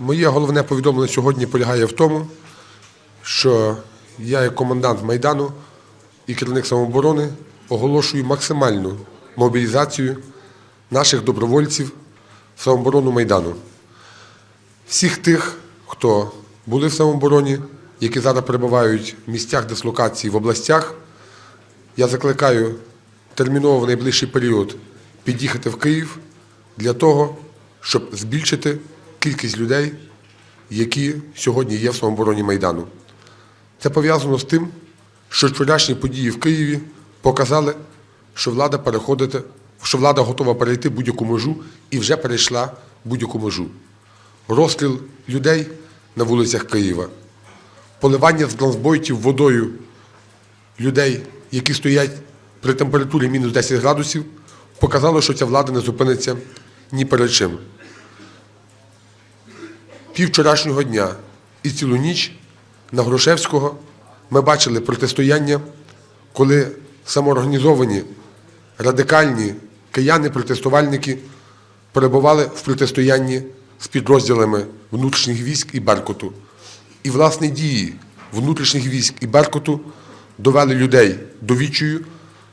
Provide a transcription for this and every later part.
Моє головне повідомлення сьогодні полягає в тому, що я, як комендант Майдану і керівник самооборони, оголошую максимальну мобілізацію наших добровольців в самооборону Майдану. Всіх тих, хто були в самообороні, які зараз перебувають в місцях дислокації в областях, я закликаю терміново в найближчий період під'їхати в Київ для того, щоб збільшити кількість людей, які сьогодні є в самообороні Майдану. Це пов'язано з тим, що вчорашні події в Києві показали, що влада переходить, що влада готова перейти будь-яку межу і вже перейшла будь-яку межу. Розстріл людей на вулицях Києва, поливання з бронзбойтів водою людей, які стоять при температурі мінус 10 градусів, показало, що ця влада не зупиниться ні перед чим. Пів вчорашнього дня і цілу ніч на Грушевського ми бачили протистояння, коли самоорганізовані радикальні кияни-протестувальники перебували в протистоянні з підрозділами внутрішніх військ і Беркуту. І власні дії внутрішніх військ і Беркуту довели людей до відчаю,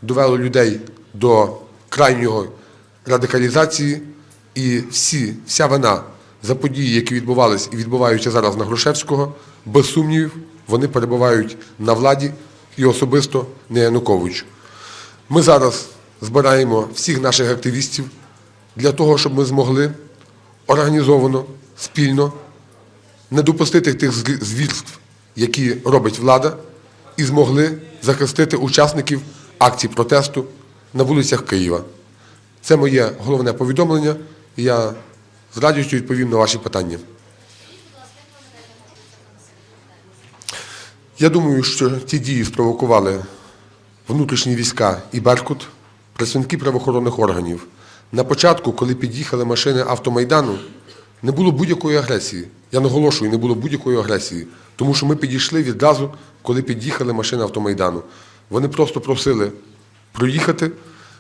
довели людей до крайнього радикалізації, і всі, вся вина за події, які відбувалися і відбуваються зараз на Грушевського, без сумнівів, вони перебувають на владі і особисто на Януковичу. Ми зараз збираємо всіх наших активістів для того, щоб ми змогли організовано, спільно не допустити тих звірств, які робить влада, і змогли захистити учасників акцій протесту на вулицях Києва. Це моє головне повідомлення, я з радістю відповім на ваші питання. Я думаю, що ці дії спровокували внутрішні війська і Беркут, працівники правоохоронних органів. На початку, коли під'їхали машини автомайдану, не було будь-якої агресії. Я наголошую, не було будь-якої агресії. Тому що ми підійшли відразу, коли під'їхали машини автомайдану. Вони просто просили проїхати.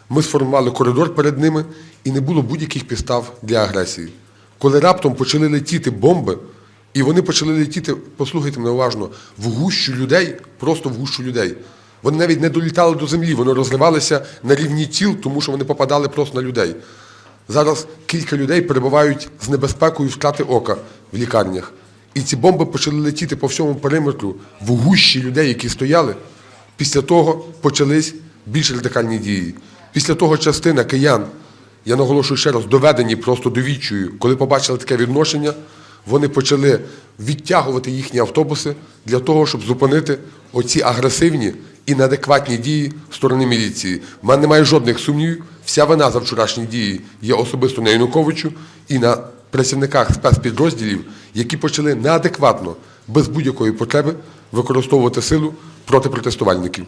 Ми сформували коридор перед ними і не було будь-яких підстав для агресії. Коли раптом почали летіти бомби, і вони почали летіти, послухайте мене уважно, в гущу людей, просто в гущу людей. Вони навіть не долітали до землі, вони розривалися на рівні тіл, тому що вони попадали просто на людей. Зараз кілька людей перебувають з небезпекою втрати ока в лікарнях. І ці бомби почали летіти по всьому периметру в гущі людей, які стояли. Після того почались більш радикальні дії. Після того частина киян, я наголошую ще раз, доведені просто до відчаю, коли побачили таке відношення, вони почали відтягувати їхні автобуси для того, щоб зупинити оці агресивні і неадекватні дії сторони міліції. У мене немає жодних сумнівів. Вся вина за вчорашні дії є особисто на Януковичу і на працівниках спецпідрозділів, які почали неадекватно, без будь-якої потреби використовувати силу проти протестувальників.